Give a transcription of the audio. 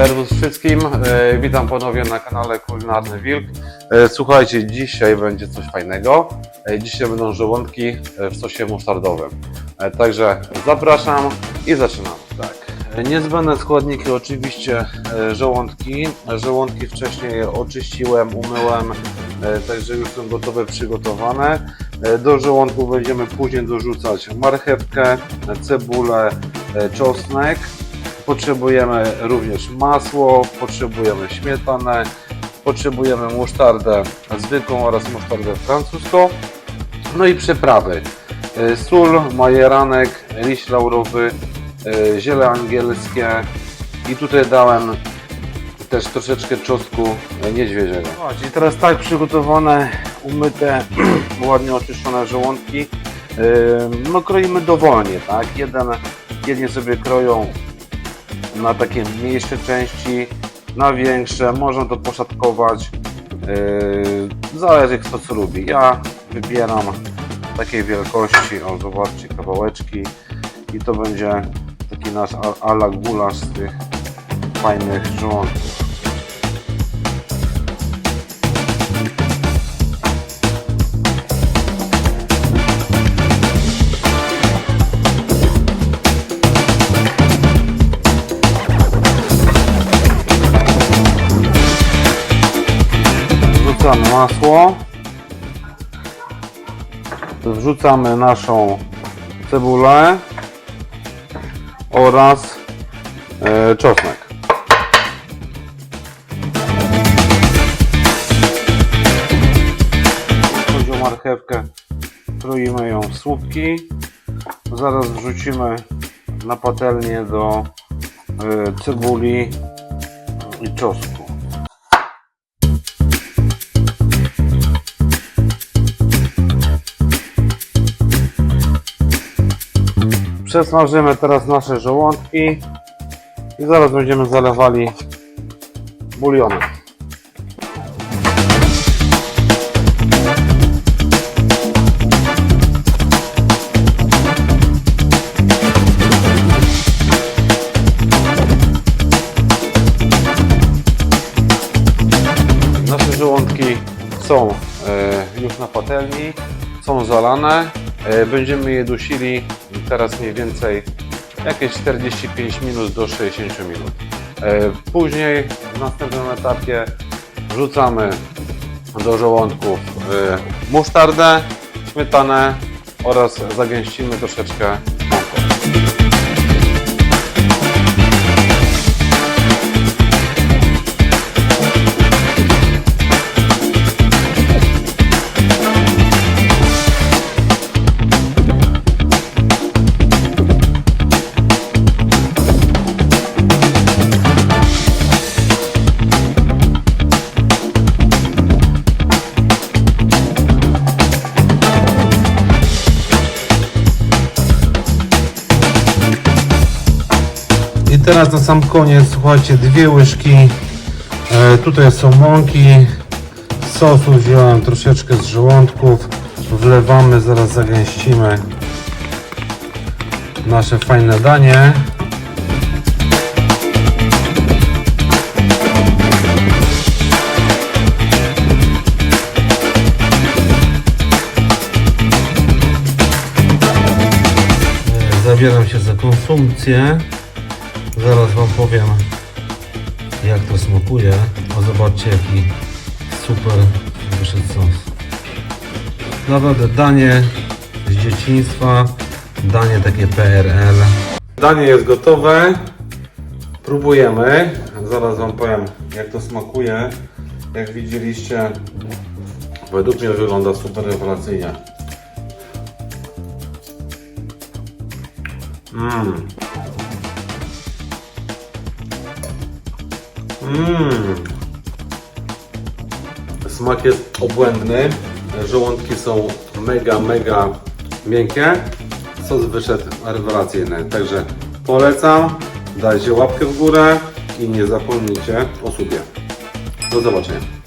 Serwus wszystkim, e, witam ponownie na kanale Kulinarny Wilk. E, słuchajcie, dzisiaj będzie coś fajnego. E, dzisiaj będą żołądki w sosie musztardowym. Także zapraszam i zaczynamy. Tak. Niezbędne składniki oczywiście żołądki. Żołądki wcześniej oczyściłem, umyłem, także już są gotowe, przygotowane. Do żołądków będziemy później dorzucać marchewkę, cebulę, czosnek. Potrzebujemy również masło, potrzebujemy śmietanę, potrzebujemy musztardę zwykłą oraz musztardę francuską. No i przyprawy. E, Sól, majeranek, liść laurowy, e, ziele angielskie i tutaj dałem też troszeczkę czosnku niedźwiedziego. I teraz tak przygotowane, umyte, ładnie oczyszczone żołądki. e, No kroimy dowolnie, tak? Jeden, jedni sobie kroją na takie mniejsze części, na większe, można to poszatkować. Yy, zależy kto co lubi. Ja wybieram takiej wielkości, o zobaczcie, kawałeczki i to będzie taki nasz ala gulasz z tych fajnych żołądków. Wrzucamy masło. Wrzucamy naszą cebulę oraz e, czosnek. Chodzi o marchewkę, kroimy ją w słupki. Zaraz wrzucimy na patelnię do e, cebuli i czosnku. Przesmażymy teraz nasze żołądki i zaraz będziemy zalewali bulionem. Nasze żołądki są e, już na patelni, są zalane. E, będziemy je dusili teraz mniej więcej jakieś 45 minut do 60 minut. Później w następnym etapie wrzucamy do żołądków e, musztardę, śmietanę oraz zagęścimy troszeczkę teraz na sam koniec, słuchajcie, dwie łyżki. E, tutaj są mąki. Sosu wziąłem troszeczkę z żołądków. Wlewamy, zaraz zagęścimy nasze fajne danie. Zabieram się za konsumpcję. Zaraz Wam powiem jak to smakuje. O zobaczcie jaki super wyszedł sos. Naprawdę danie z dzieciństwa, danie takie PRL. Danie jest gotowe. Próbujemy. Zaraz Wam powiem jak to smakuje. Jak widzieliście, według mnie wygląda super rewelacyjnie. Mmm. Mmm. Smak jest obłędny. Żołądki są mega, mega miękkie. Sos wyszedł rewelacyjny. Także polecam. Dajcie łapkę w górę i nie zapomnijcie o subie. Do zobaczenia.